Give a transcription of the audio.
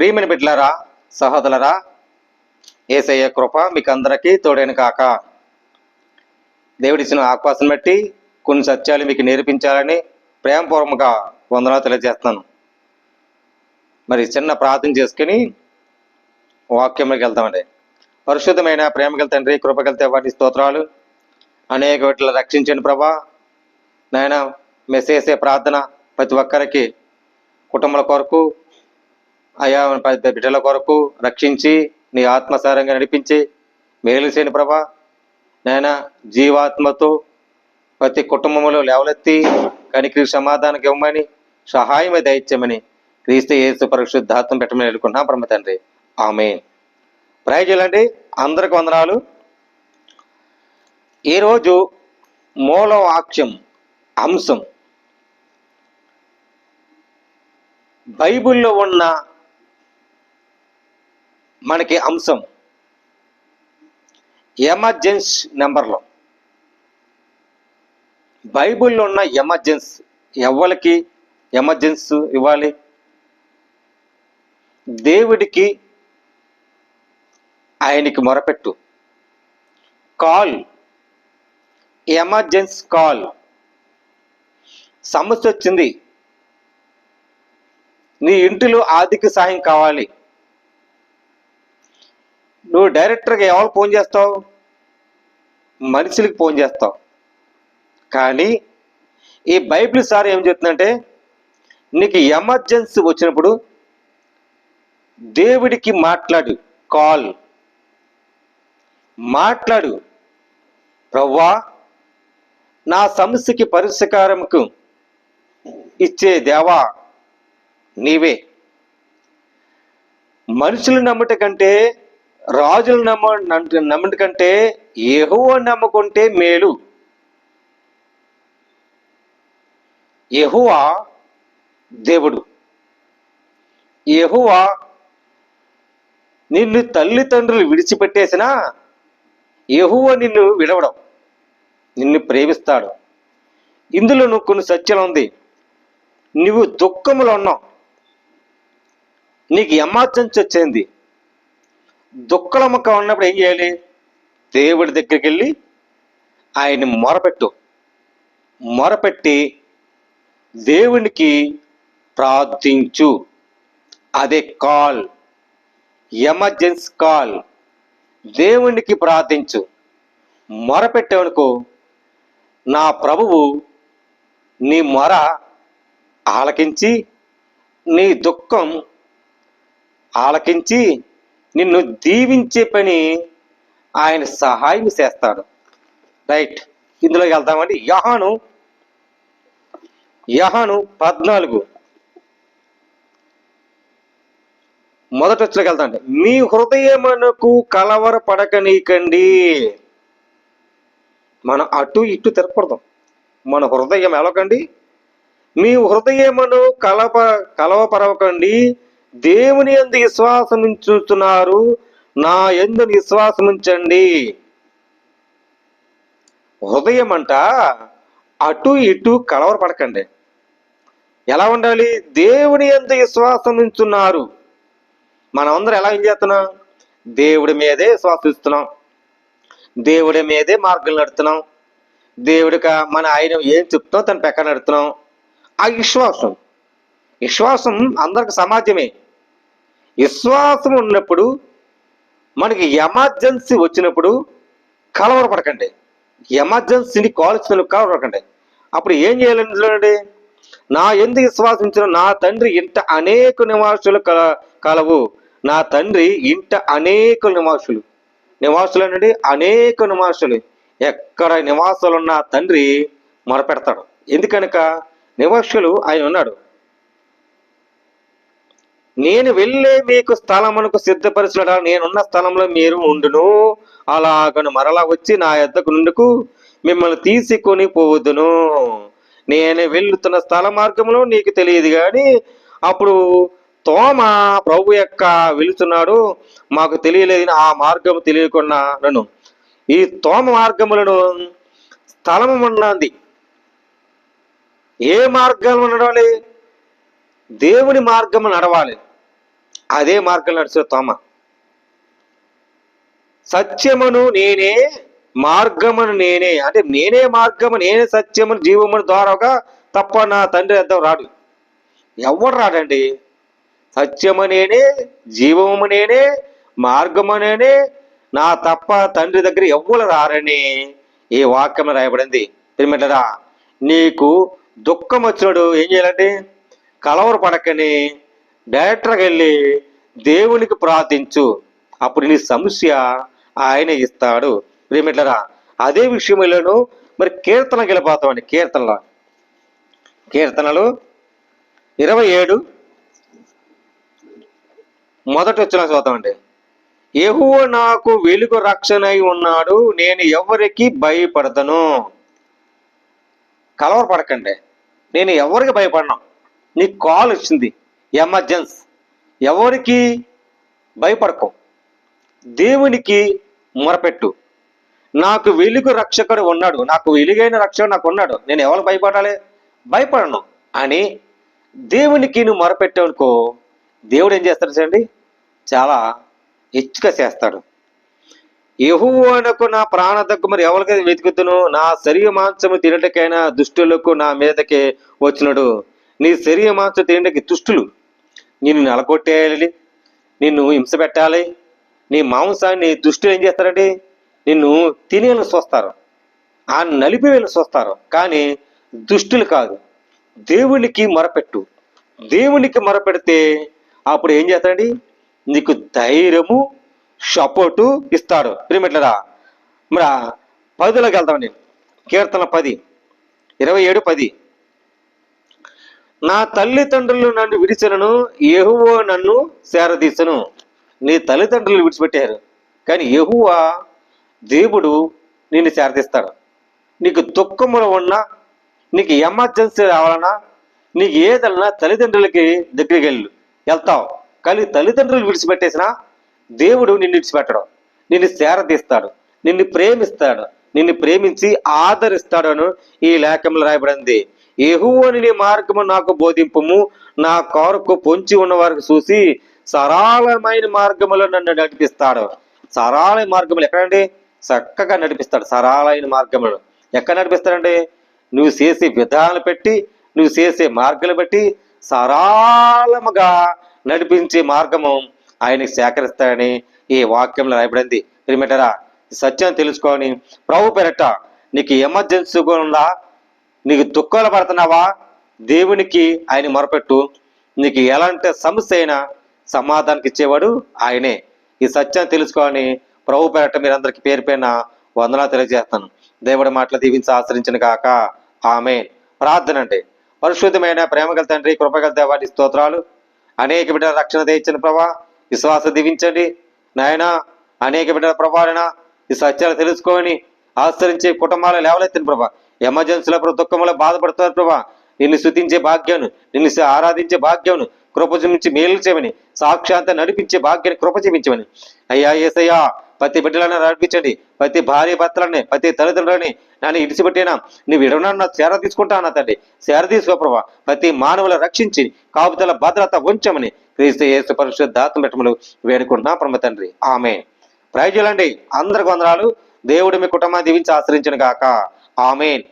ప్రియమైన బిడ్డలారా సహోదరులరా ఏసయ్య కృప మీకు అందరికీ తోడైన కాక దేవుడిచ్చిన అవకాశం బట్టి కొన్ని సత్యాలు మీకు నేర్పించాలని ప్రేమపూర్వకంగా వందనాలు తెలియజేస్తున్నాను. మరి చిన్న ప్రార్థన చేసుకుని వాక్యంలోకి వెళ్తామండి. పరిశుద్ధమైన ప్రేమగల తండ్రి కృపగల వాటి స్తోత్రాలు. అనేక వీటిలో రక్షించండి ప్రభా. నాయన మెసేసే ప్రార్థన ప్రతి ఒక్కరికి కుటుంబాల కొరకు అయా బిడ్డల కొరకు రక్షించి నీ ఆత్మసారంగా నడిపించి మేలు చేయని ప్రభా. నాయన జీవాత్మతో ప్రతి కుటుంబంలో లేవలెత్తి కనికి సమాధానం ఇవ్వమని సహాయమే దయచ్చమని క్రీస్తు యేసు పరిశుద్ధాత్మ పెట్టమని వెళ్ళుకుంటున్నాం బ్రహ్మ తండ్రి. ఆమె ప్రయోజనండి అందరికి వందనాలు. ఈరోజు మూల వాక్యం అంశం. బైబిల్లో ఉన్న మనకి అంశం. ఎమర్జెన్స్ నెంబర్లో. బైబిల్లో ఉన్న ఎమర్జెన్స్ ఎవరికి ఎమర్జెన్స్ ఇవ్వాలి? దేవుడికి ఆయనకి మొరపెట్టు. కాల్. Emergency call. సమస్య వచ్చింది. నీ ఇంటిలో ఆర్థిక సాయం కావాలి. నువ్వు డైరెక్టర్గా ఎవరు ఫోన్ చేస్తావు? మనుషులకి ఫోన్ చేస్తావు. కానీ ఈ బైబిల్ సార్ ఏం చెప్తుందంటే నీకు ఎమర్జెన్సీ వచ్చినప్పుడు దేవుడికి మాట్లాడు కాల్. మాట్లాడు. ప్రవ్వా నా సమస్యకి పరిష్కారంకు ఇచ్చే దేవా నీవే. మనుషులు నమ్ముట కంటే రాజులు నమ్మ నమ్మటి కంటే ఏహో నమ్ముకుంటే మేలు. యెహోవా దేవుడు. యెహోవా నిన్ను తల్లిదండ్రులు విడిచిపెట్టేసినా యహువ నిన్ను విడవడం నిన్ను ప్రేమిస్తాడు. ఇందులో నువ్వు కొన్ని సత్యం ఉంది. నువ్వు దుఃఖములో ఉన్నావు. నీకు ఎమార్జెన్సీ వచ్చింది దుఃఖలమ్మక ఉన్నప్పుడు ఏం చేయాలి? దేవుడి దగ్గరికి వెళ్ళి ఆయన్ని మొరపెట్టు. మొరపెట్టి దేవునికి ప్రార్థించు. అదే కాల్. Emergency call. దేవునికి ప్రార్థించు. మొరపెట్టావనుకో నా ప్రభువు నీ మొర ఆలకించి నీ దుఃఖం ఆలకించి నిన్ను దీవించే పని ఆయన సహాయం చేస్తాడు. రైట్ ఇందులోకి వెళ్తామండి. యహాను యహాను పద్నాలుగు. మొదటి వచ్చలోకి వెళ్తాండి మీ హృదయమునకు కలవర పడకనీకండి మనం అటు ఇటు తిరగకూడదు. మన హృదయం ఎలకండి మీ హృదయమును కలప కలవపరవకండి. దేవుని ఎందు విశ్వాసం ఉంచుతున్నారు నా ఎందు విశ్వాసం ఉంచండి హృదయం అంట అటు ఇటు కలవరపడకండి. ఎలా ఉండాలి? దేవుని ఎందు విశ్వాసం ఉంచున్నారు మనమందరం ఎలా ఏం చేస్తున్నాం? దేవుడి మీదే విశ్వాసిస్తున్నాం. దేవుడి మీదే మార్గం నడుతున్నాం. దేవుడికి మన ఆయన ఏం చెప్తాం తన పెక్క నడుతున్నాం. ఆ విశ్వాసం విశ్వాసం అందరికి సమాజమే. విశ్వాసం ఉన్నప్పుడు మనకి ఎమర్జెన్సీ వచ్చినప్పుడు కలవరపడకండి. ఎమర్జెన్సీని కాల్చిన కలవరపడకండి. అప్పుడు ఏం చేయాలండి నా ఎందుకు విశ్వాసించిన? నా తండ్రి ఇంట అనేక నివాసులు కల కలవు. నా తండ్రి ఇంట అనేక నివాసులు. నివాసులు అంటే అనేక నివాసులు. ఎక్కడ నివాసాలు ఉన్న తండ్రి మొరపెడతాడు. ఎందుకనక? నివాసులు ఆయన ఉన్నాడు. నేను వెళ్ళే మీకు స్థలమునకు సిద్ధపరచుట నేనున్న స్థలంలో మీరు ఉండును. అలాగను మరలా వచ్చి నా యొద్దకు నుండుకు మిమ్మల్ని తీసుకొని పోవద్దును నేను వెళ్తున్న స్థల మార్గంలో నీకు తెలియదు కానీ అప్పుడు తోమ ప్రభు యొక్క వెళుతున్నాడు మాకు తెలియలేదు ఆ మార్గం తెలియకుండా నన్ను ఈ తోమ మార్గములను స్థలము ఉన్నది. ఏ మార్గం నడవాలి? దేవుని మార్గము నడవాలి. అదే మార్గం నడిచే తోమ. సత్యమును నేనే మార్గమును నేనే అంటే నేనే మార్గము నేనే సత్యమును జీవమును ద్వారాగా తప్ప నా తండ్రి అర్థం రాడు. ఎవడు రాడండి? సత్యము నేనే జీవము నేనే మార్గము నేనే నా తప్ప తండ్రి దగ్గర ఎవ్వరు రారని ఈ వాక్యం రాయబడింది. తిరిమిటరా నీకు దుఃఖం వచ్చినాడు ఏం చేయాలంటే కలవర పడకని డైరెక్టర్కి వెళ్ళి దేవునికి ప్రార్థించు. అప్పుడు నీ సమస్య ఆయన ఇస్తాడు. ప్రేమిట్లరా అదే విషయంలోను మరి కీర్తనకి వెళ్ళిపోతామండి. కీర్తనలు. కీర్తనలు ఇరవై ఏడు. మొదటి వచ్చిన చూద్దామండి. యెహోవ నాకు వెలుగు రక్షణై ఉన్నాడు నేను ఎవరికి భయపడతాను? కలవర పడకండి నేను ఎవరికి భయపడను? నీకు కాల్ వచ్చింది. ఎమర్జెన్స్. ఎవరికి? భయపడకు. దేవునికి మొరపెట్టు. నాకు వెలుగు రక్షకుడు ఉన్నాడు. నాకు వెలుగైన రక్షకుడు నాకు ఉన్నాడు. నేను ఎవరు భయపడాలి? భయపడను. అని దేవునికి నువ్వు మొరపెట్టావనుకో దేవుడు ఏం చేస్తాడు చూడండి? చాలా హెచ్చుక చేస్తాడు. యహువనకు నా ప్రాణ దగ్గర మరి ఎవరికైతే వెతుకుతును? నా శరీర మాంసము తినటకైనా దుష్టులకు నా మీదకి వచ్చినడు. నీ శరీర మాంసం తినడానికి దుష్టులు. నిన్ను నెలకొట్టేయాలి నిన్ను హింస పెట్టాలి. నీ మాంసాన్ని దుష్టులు ఏం చేస్తారండి? నిన్ను తినేలు చూస్తారు. ఆ నలిపివేలు చూస్తారు. కానీ దుష్టులు కాదు. దేవునికి మొరపెట్టు. దేవునికి మొరపెడితే అప్పుడు ఏం చేస్తాడండి నీకు ధైర్యము సపోర్టు ఇస్తాడు ప్రిమిట్లరా మరి ఆ పదిలోకి వెళ్తామండి కీర్తన పది ఇరవై ఏడు పది. నా తల్లిదండ్రులు నన్ను విడిచినను యెహోవా నన్ను సేరదీసను నీ తల్లిదండ్రులు విడిచిపెట్టారు. కానీ యెహోవా దేవుడు నిన్ను సేరదీస్తాడు నీకు దుఃఖములు ఉన్నా నీకు ఎమర్జెన్సీ రావాలన్నా నీకు ఏదన్నా తల్లిదండ్రులకి దగ్గరికి వెళ్ళు. వెళ్తావు. కానీ తల్లిదండ్రులు విడిచిపెట్టేసినా దేవుడు నిన్ను విడిచిపెట్టడం. నిన్ను సేరదీస్తాడు నిన్ను ప్రేమిస్తాడు. నిన్ను ప్రేమించి ఆదరిస్తాడను ఈ లేఖంలో రాయబడింది. ఎహువని నీ మార్గము నాకు బోధింపుము నా కొరకు పొంచి ఉన్న వారికి చూసి సరళమైన మార్గములో నన్ను నడిపిస్తాడు. సరళమైన మార్గములు ఎక్కడండి? చక్కగా నడిపిస్తాడు సరళమైన మార్గములు. ఎక్కడ నడిపిస్తాడండి? నువ్వు చేసే విధానాలు పెట్టి నువ్వు చేసే మార్గాలు బట్టి సరళముగా నడిపించే మార్గము ఆయనకి సేకరిస్తాడని ఈ వాక్యంలో రాయబడింది. ప్రిమిటరా సత్యం తెలుసుకొని ప్రభు పెరట నీకు ఎమర్జెన్సీ ఉందా? నీకు దుఃఖాలు పడుతున్నావా? దేవునికి ఆయన మొరపెట్టు. నీకు ఎలాంటి సమస్య అయినా సమాధానికి ఇచ్చేవాడు ఆయనే. ఈ సత్యాన్ని తెలుసుకోవాలని ప్రభు పేరట మీరందరికీ పేరు పైన వందనా తెలియజేస్తాను. దేవుడి మాటలు దీవించి ఆశ్రయించిన కాక ఆమె ప్రార్థన పరిశుద్ధమైన ప్రేమగల తండ్రి కృపగల దేవాటి స్తోత్రాలు. అనేక బిడ్డల రక్షణ తెచ్చిన ప్రభా విశ్వాస దీవించండి. నాయన అనేక బిడ్డల ప్రభావన ఈ సత్యాలు తెలుసుకొని ఆశ్రయించే కుటుంబాలు లేవలెత్తిన ప్రభా ఎమర్జెన్సీలో ప్రభు దుఃఖంలో బాధపడుతున్నారు ప్రభా. నిన్ను స్థుతించే భాగ్యాన్ని నిన్ను ఆరాధించే భాగ్యాన్ని కృప చూపించి మేలు చేయమని సాక్షాంత నడిపించే భాగ్యాన్ని కృప అయ్యా ఏసయ్యా ప్రతి బిడ్డలను నడిపించండి ప్రతి భార్య భర్తలని ప్రతి తల్లిదండ్రులని నన్ను ఇడిచిపెట్టినా నువ్వు ఇడవనన్న సేర తీసుకుంటా అన్న తండ్రి. సేర తీసుకో ప్రభా. ప్రతి మానవుల రక్షించి కాపుతల భద్రత ఉంచమని క్రీస్తు యేసు పరిశుద్ధ పెట్టమలు వేడుకుంటున్నా పరమ తండ్రి. ఆమె ప్రయోజనండి అందరికి వందనాలు. దేవుడు మీ కుటుంబాన్ని దీవించి ఆశ్రయించిన గాక. Amen.